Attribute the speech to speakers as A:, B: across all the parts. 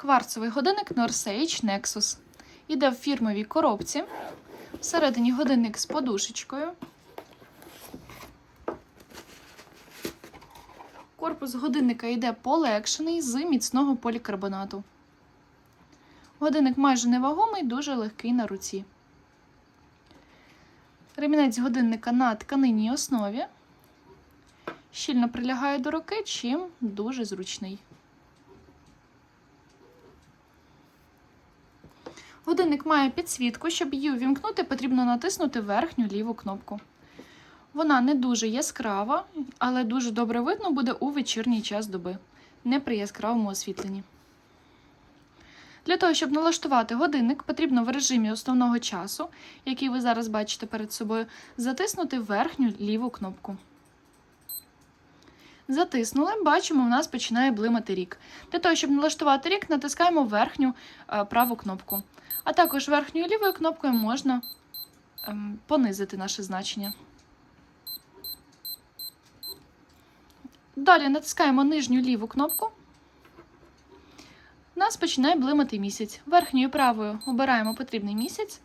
A: Кварцевий годинник Norsage Nexus. Іде в фірмовій коробці. Всередині годинник з подушечкою. Корпус годинника йде полегшений з міцного полікарбонату. Годинник майже невагомий, дуже легкий на руці. Ремінець годинника на тканинній основі. Щільно прилягає до руки, чим дуже зручний. Годинник має підсвітку, щоб її увімкнути, потрібно натиснути верхню ліву кнопку. Вона не дуже яскрава, але дуже добре видно буде у вечірній час доби, не при яскравому освітленні. Для того, щоб налаштувати годинник, потрібно в режимі основного часу, який ви зараз бачите перед собою, затиснути верхню ліву кнопку. Затиснули, бачимо, у нас починає блимати рік. Для того, щоб налаштувати рік, натискаємо верхню е, праву кнопку. А також верхньою лівою кнопкою можна ем, понизити наше значення. Далі натискаємо нижню ліву кнопку. Нас починає блимати місяць. Верхньою правою обираємо потрібний місяць.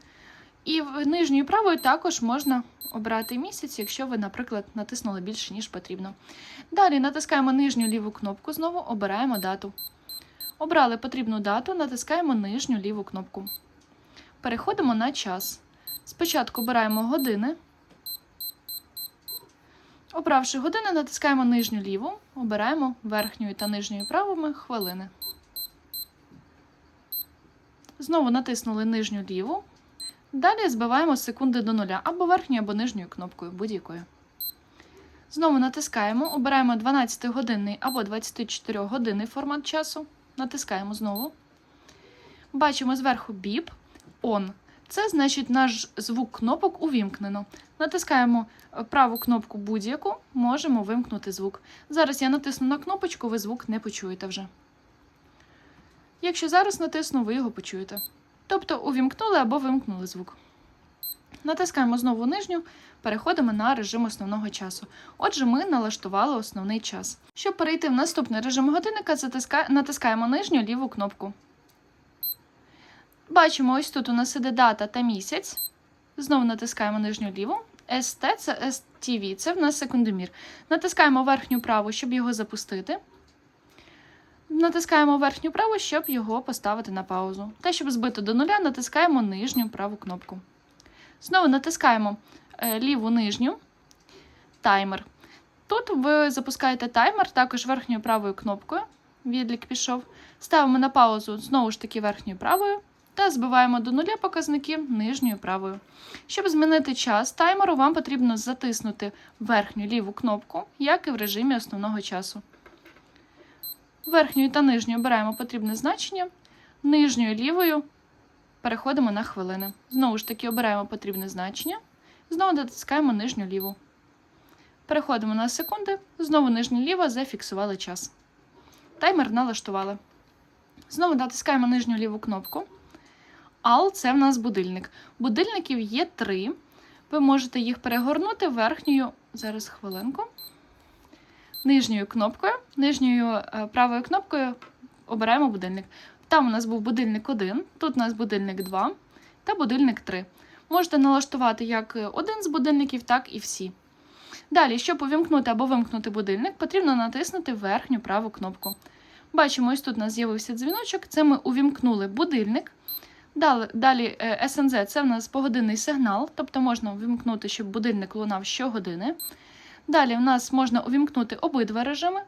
A: І нижньою правою також можна обрати місяць, якщо ви, наприклад, натиснули більше, ніж потрібно. Далі натискаємо нижню ліву кнопку, знову обираємо дату. Обрали потрібну дату, натискаємо нижню ліву кнопку. Переходимо на час. Спочатку обираємо години. Обравши години, натискаємо нижню ліву, обираємо верхньою та нижньою правими хвилини. Знову натиснули нижню ліву. Далі збиваємо секунди до нуля або верхньою, або нижньою кнопкою будь-якою. Знову натискаємо, обираємо 12-годинний або 24-годинний формат часу. Натискаємо знову. Бачимо зверху біп, on. Це значить наш звук кнопок увімкнено. Натискаємо е, праву кнопку будь-яку, можемо вимкнути звук. Зараз я натисну на кнопочку, ви звук не почуєте вже. Якщо зараз натисну, ви його почуєте. Тобто увімкнули або вимкнули звук. Натискаємо знову нижню, переходимо на режим основного часу. Отже, ми налаштували основний час. Щоб перейти в наступний режим годинника, натискаємо нижню ліву кнопку. Бачимо, ось тут у нас іде дата та місяць. Знову натискаємо нижню ліву. ST це STV, це в нас секундомір. Натискаємо верхню праву, щоб його запустити. Натискаємо верхню праву, щоб його поставити на паузу. Та щоб збити до нуля, натискаємо нижню праву кнопку. Знову натискаємо е, ліву нижню таймер. Тут ви запускаєте таймер також верхньою правою кнопкою. Відлік пішов. Ставимо на паузу знову ж таки верхньою правою та збиваємо до нуля показники нижньою правою. Щоб змінити час таймеру, вам потрібно затиснути верхню ліву кнопку, як і в режимі основного часу. Верхньою та нижньою обираємо потрібне значення, нижньою лівою переходимо на хвилини. Знову ж таки, обираємо потрібне значення, знову натискаємо нижню ліву. Переходимо на секунди, знову нижня ліва зафіксували час. Таймер налаштували. Знову натискаємо нижню ліву кнопку. Ал це в нас будильник. Будильників є три. Ви можете їх перегорнути верхньою, зараз хвилинку, нижньою кнопкою, нижньою е, правою кнопкою обираємо будильник. Там у нас був будильник 1, тут у нас будильник 2 та будильник 3. Можете налаштувати як один з будильників, так і всі. Далі, щоб увімкнути або вимкнути будильник, потрібно натиснути верхню праву кнопку. Бачимо, ось тут у нас з'явився дзвіночок, це ми увімкнули будильник. Далі, далі е, це в нас погодинний сигнал, тобто можна увімкнути, щоб будильник лунав щогодини. Далі в нас можна увімкнути обидва режими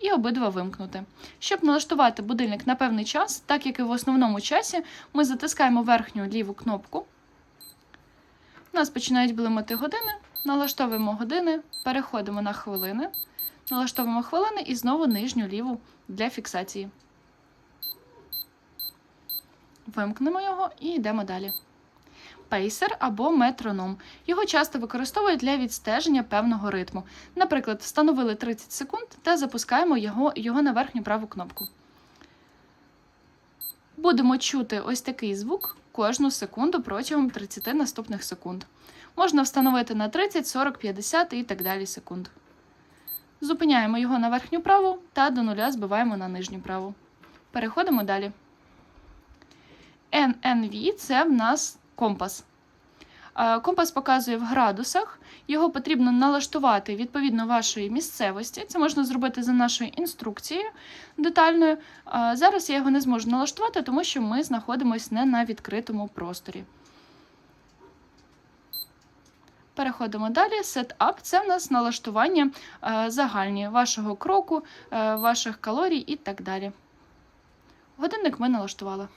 A: і обидва вимкнути. Щоб налаштувати будильник на певний час, так як і в основному часі, ми затискаємо верхню ліву кнопку. У нас починають блимати години, налаштовуємо години, переходимо на хвилини, налаштовуємо хвилини і знову нижню ліву для фіксації. Вимкнемо його і йдемо далі. Пейсер або метроном. Його часто використовують для відстеження певного ритму. Наприклад, встановили 30 секунд та запускаємо його, його на верхню праву кнопку. Будемо чути ось такий звук кожну секунду протягом 30 наступних секунд. Можна встановити на 30, 40, 50 і так далі секунд. Зупиняємо його на верхню праву та до нуля збиваємо на нижню праву. Переходимо далі. NNV це в нас компас. Компас показує в градусах. Його потрібно налаштувати відповідно вашої місцевості. Це можна зробити за нашою інструкцією детальною. Зараз я його не зможу налаштувати, тому що ми знаходимося не на відкритому просторі. Переходимо далі. Setup – це в нас налаштування загальні вашого кроку, ваших калорій і так далі. Годинник ми налаштували.